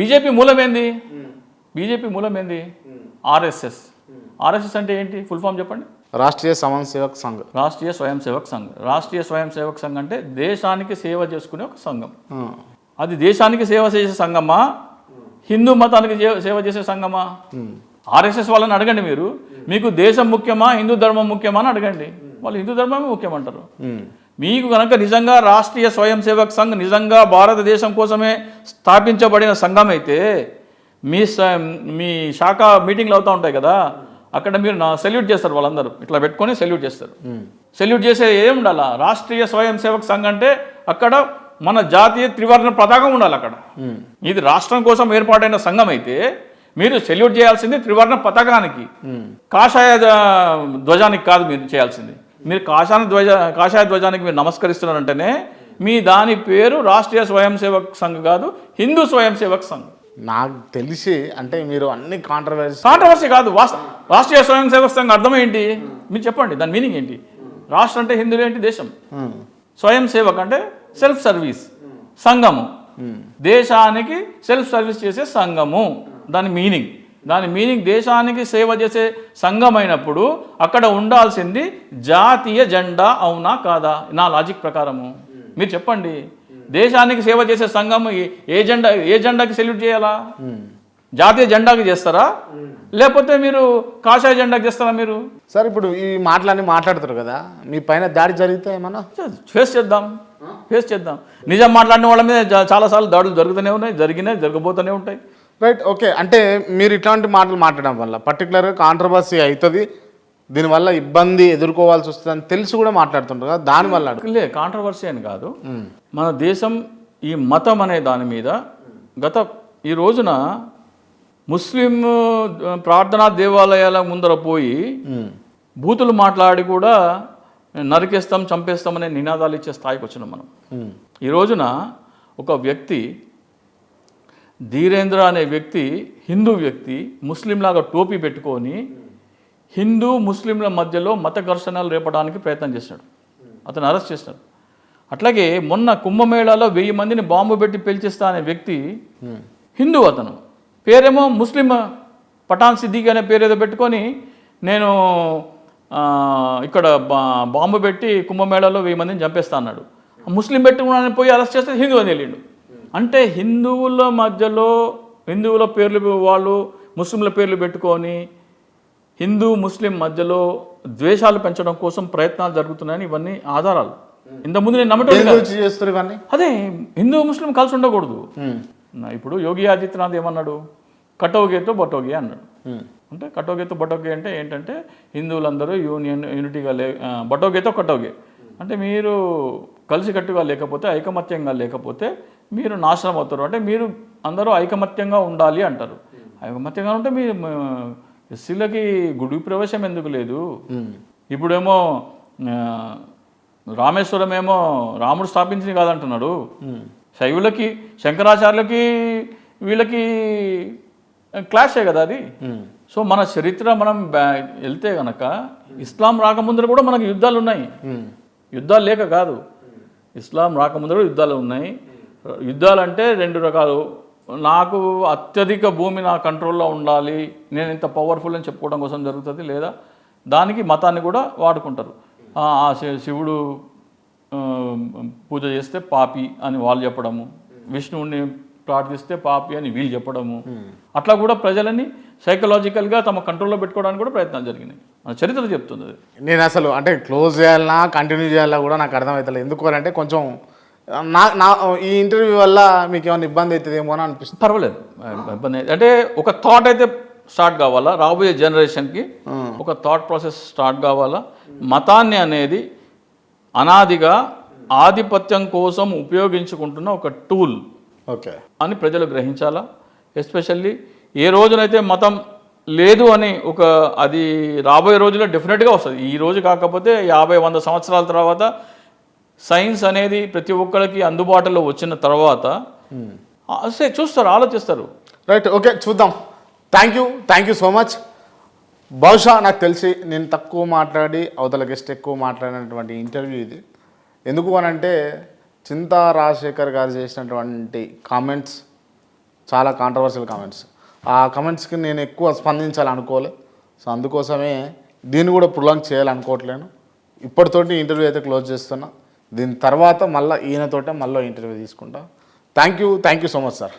BJP మూలం ఏంది BJP మూలం ఏంది ఆర్ఎస్ఎస్. ఆర్ఎస్ఎస్ అంటే ఏంటి? ఫుల్ ఫామ్ చెప్పండి. రాష్ట్రీయ సమాజ్ సేవక్ సంఘ్. రాష్ట్రీయ స్వయం సేవక్ సంఘ్. రాష్ట్రీయ స్వయం సేవక్ సంఘ్ అంటే దేశానికి సేవ చేసుకునే ఒక సంఘం. అది దేశానికి సేవ చేసే సంఘమా? హిందూ మతానికి సేవ చేసే సంఘమా? ఆర్ఎస్ఎస్ వాళ్ళని అడగండి మీరు. మీకు దేశం ముఖ్యమా? హిందూ ధర్మం ముఖ్యమా అని అడగండి. వాళ్ళు హిందూ ధర్మమే ముఖ్యమంటారు. మీకు కనుక నిజంగా రాష్ట్రీయ స్వయం సేవక్ సంఘ్ నిజంగా భారతదేశం కోసమే స్థాపించబడిన సంఘం అయితే మీ మీ శాఖ మీటింగ్లు అవుతూ ఉంటాయి కదా అక్కడ మీరు నా సెల్యూట్ చేస్తారు వాళ్ళందరూ. ఇట్లా పెట్టుకొని సెల్యూట్ చేస్తారు. సెల్యూట్ చేసే ఏం ఉండాలా? రాష్ట్రీయ స్వయం సేవక్ సంఘ్ అంటే అక్కడ మన జాతీయ త్రివర్ణ పతాకం ఉండాలి అక్కడ. ఇది రాష్ట్రం కోసం ఏర్పాటైన సంఘం అయితే మీరు సెల్యూట్ చేయాల్సింది త్రివర్ణ పతాకానికి. కాషాయ ధ్వ- ధ్వజానికి కాదు మీరు చేయాల్సింది. మీరు కాషాయ ధ్వజ కాషాయ ధ్వజానికి మీరు నమస్కరిస్తున్నారంటేనే మీ దాని పేరు రాష్ట్రీయ స్వయం సేవక్ సంఘ్ కాదు హిందూ స్వయం సేవక్ సంఘ్. నాకు తెలిసి అంటే మీరు అన్ని కాంట్రవర్సీ కాంట్రవర్సీ కాదు రాష్ట్రీయ స్వయం సేవక్ సంఘ్ అర్థం ఏంటి? మీరు చెప్పండి దాని మీనింగ్ ఏంటి? రాష్ట్రం అంటే హిందువులు ఏంటి? దేశం. స్వయం సేవక్ అంటే సెల్ఫ్ సర్వీస్ సంఘము. దేశానికి సెల్ఫ్ సర్వీస్ చేసే సంఘము. దాని మీనింగ్. దాని మీనింగ్ దేశానికి సేవ చేసే సంఘం అయినప్పుడు అక్కడ ఉండాల్సింది జాతీయ జెండా అవునా కాదా? నా లాజిక్ ప్రకారము. మీరు చెప్పండి. దేశానికి సేవ చేసే సంఘం ఏ- జెండా ఏ జెండాకి సెల్యూట్ చేయాలా? జాతీయ జెండాకి చేస్తారా? లేకపోతే మీరు కాషాయ జెండాకి చేస్తారా మీరు? సార్ ఇప్పుడు ఈ మాటలన్నీ మాట్లాడుతారు కదా మీ పైన దాడి జరిగితే ఏమన్నా? ఫేస్ చేద్దాం. ఫేస్ చేద్దాం. నిజం మాట్లాడిన వాళ్ళ మీద చాలాసార్లు దాడులు జరుగుతూనే ఉన్నాయి జరిగినాయి జరగబోతూనే ఉంటాయి. రైట్ ఓకే అంటే మీరు ఇట్లాంటి మాటలు మాట్లాడడం వల్ల పర్టికులర్గా కాంట్రవర్సీ అవుతుంది దీనివల్ల ఇబ్బంది ఎదుర్కోవాల్సి వస్తుందని తెలిసి కూడా మాట్లాడుతుంటారు కదా దానివల్ల లే కాంట్రవర్సీ అని కాదు. మన దేశం ఈ మతం అనే దాని మీద గత ఈ రోజున ముస్లిం ప్రార్థనా దేవాలయాల ముందర పోయి బూతులు మాట్లాడి కూడా నరికేస్తాం చంపేస్తాం అనే నినాదాలు ఇచ్చే స్థాయికి వచ్చినాం మనం. ఈ రోజున ఒక వ్యక్తి ధీరేంద్ర అనే వ్యక్తి హిందూ వ్యక్తి ముస్లింలాగా టోపీ పెట్టుకొని హిందూ ముస్లింల మధ్యలో మత ఘర్షణలు రేపడానికి ప్రయత్నం చేశాడు. అతను అరెస్ట్ చేశాడు. అట్లాగే మొన్న కుంభమేళాలో వెయ్యి మందిని బాంబు పెట్టి పిలిచిస్తా అనే వ్యక్తి హిందూ అతను. పేరేమో ముస్లిం పఠాన్ సిద్దికి అనే పేరు ఏదో పెట్టుకొని నేను ఇక్కడ బా- బాంబు పెట్టి కుంభమేళాలో వెయ్యి మందిని చంపేస్తా అన్నాడు. ఆ ముస్లిం పెట్టుకున్నాను పోయి అరెస్ట్ చేస్తే హిందూ అని వెళ్ళిండు అంటే హిందువుల మధ్యలో హిందువుల పేర్లు వాళ్ళు ముస్లింల పేర్లు పెట్టుకొని హిందూ ముస్లిం మధ్యలో ద్వేషాలు పెంచడం కోసం ప్రయత్నాలు జరుగుతున్నాయని ఇవన్నీ ఆధారాలు. ఇంతకుముందు నేను నమ్మటం అదే హిందూ ముస్లిం కలిసి ఉండకూడదు. నా- ఇప్పుడు యోగి ఆదిత్యనాథ్ ఏమన్నాడు? కటోగేతో బటోగే అన్నాడు. అంటే కటోగేతో బటోగే అంటే ఏంటంటే హిందువులందరూ యూనియన్ యూనిటీగా లే బటోగేతో కటోగే. అంటే మీరు కలిసికట్టుగా లేకపోతే ఐకమత్యంగా లేకపోతే మీరు నాశనం అవుతారు. అంటే మీరు అందరూ ఐకమత్యంగా ఉండాలి అంటారు. ఐకమత్యంగా ఉంటే మీ ఎస్సీలకి గుడి ప్రవేశం ఎందుకు లేదు? ఇప్పుడేమో రామేశ్వరం ఏమో రాముడు స్థాపించింది కాదంటున్నాడు. శైవులకి శంకరాచార్యులకి వీళ్ళకి క్లాషే కదా అది? సో మన చరిత్ర మనం వెళ్తే గనక ఇస్లాం రాకముందర కూడా మనకు యుద్ధాలు ఉన్నాయి. యుద్ధాలు లేక కాదు. ఇస్లాం రాకముందర కూడా యుద్ధాలు ఉన్నాయి. యుద్ధాలు అంటే రెండు రకాలు. నాకు అత్యధిక భూమి నా కంట్రోల్లో ఉండాలి నేను ఇంత పవర్ఫుల్ అని చెప్పుకోవడం కోసం జరుగుతుంది లేదా? దానికి మతాన్ని కూడా వాడుకుంటారు. ఆ శివుడు పూజ చేస్తే పాపి అని వాళ్ళు చెప్పడము. విష్ణువుని ప్రార్థిస్తే పాపి అని వీళ్ళు చెప్పడము. అట్లా కూడా ప్రజలని సైకలాజికల్గా తమ కంట్రోల్లో పెట్టుకోవడానికి కూడా ప్రయత్నాలు జరిగినాయి. మన చరిత్ర చెప్తుంది నేను అసలు అంటే క్లోజ్ చేయాలన్నా కంటిన్యూ చేయాలా కూడా నాకు అర్థమవుతలేదు ఎందుకు అని అంటే కొంచెం నా నా ఈ ఇంటర్వ్యూ వల్ల మీకు ఏమైనా ఇబ్బంది అవుతుందేమో అని అనిపిస్తుంది. పర్వాలేదు. ఇబ్బంది అయితే- అంటే ఒక థాట్ అయితే స్టార్ట్ కావాలా? రాబోయే జనరేషన్కి ఒక థాట్ ప్రాసెస్ స్టార్ట్ కావాలా? మతాన్ని అనేది అనాదిగా ఆధిపత్యం కోసం ఉపయోగించుకుంటున్న ఒక టూల్ ఓకే. అని ప్రజలు గ్రహించాలా? ఎస్పెషల్లీ ఏ రోజునైతే మతం లేదు అని ఒక అది రాబోయే రోజుల్లో డెఫినెట్గా వస్తుంది. ఈ రోజు కాకపోతే యాభై వంద సంవత్సరాల తర్వాత సైన్స్ అనేది ప్రతి ఒక్కరికి అందుబాటులో వచ్చిన తర్వాత ఆ, సే చూస్తారు ఆలోచిస్తారు. రైట్ ఓకే చూద్దాం. Thank you thank you so much బహుశా నాకు తెలిసి నేను తక్కువ మాట్లాడి అవతల గెస్ట్ ఎక్కువ మాట్లాడినటువంటి ఇంటర్వ్యూ ఇది. ఎందుకు అని అంటే చింతా రాజశేఖర్ గారు చేసినటువంటి కామెంట్స్ చాలా కాంట్రవర్షియల్ కామెంట్స్ ఆ కమెంట్స్కి నేను ఎక్కువ స్పందించాలనుకోలే. సో అందుకోసమే దీన్ని కూడా ప్రొలాంగ్ చేయాలనుకోవట్లేను. ఇప్పటితోటి ఇంటర్వ్యూ అయితే క్లోజ్ చేస్తున్నా. దీని తర్వాత మళ్ళీ ఈయనతోటే మళ్ళీ ఇంటర్వ్యూ తీసుకుంటా. Thank you thank you so much sir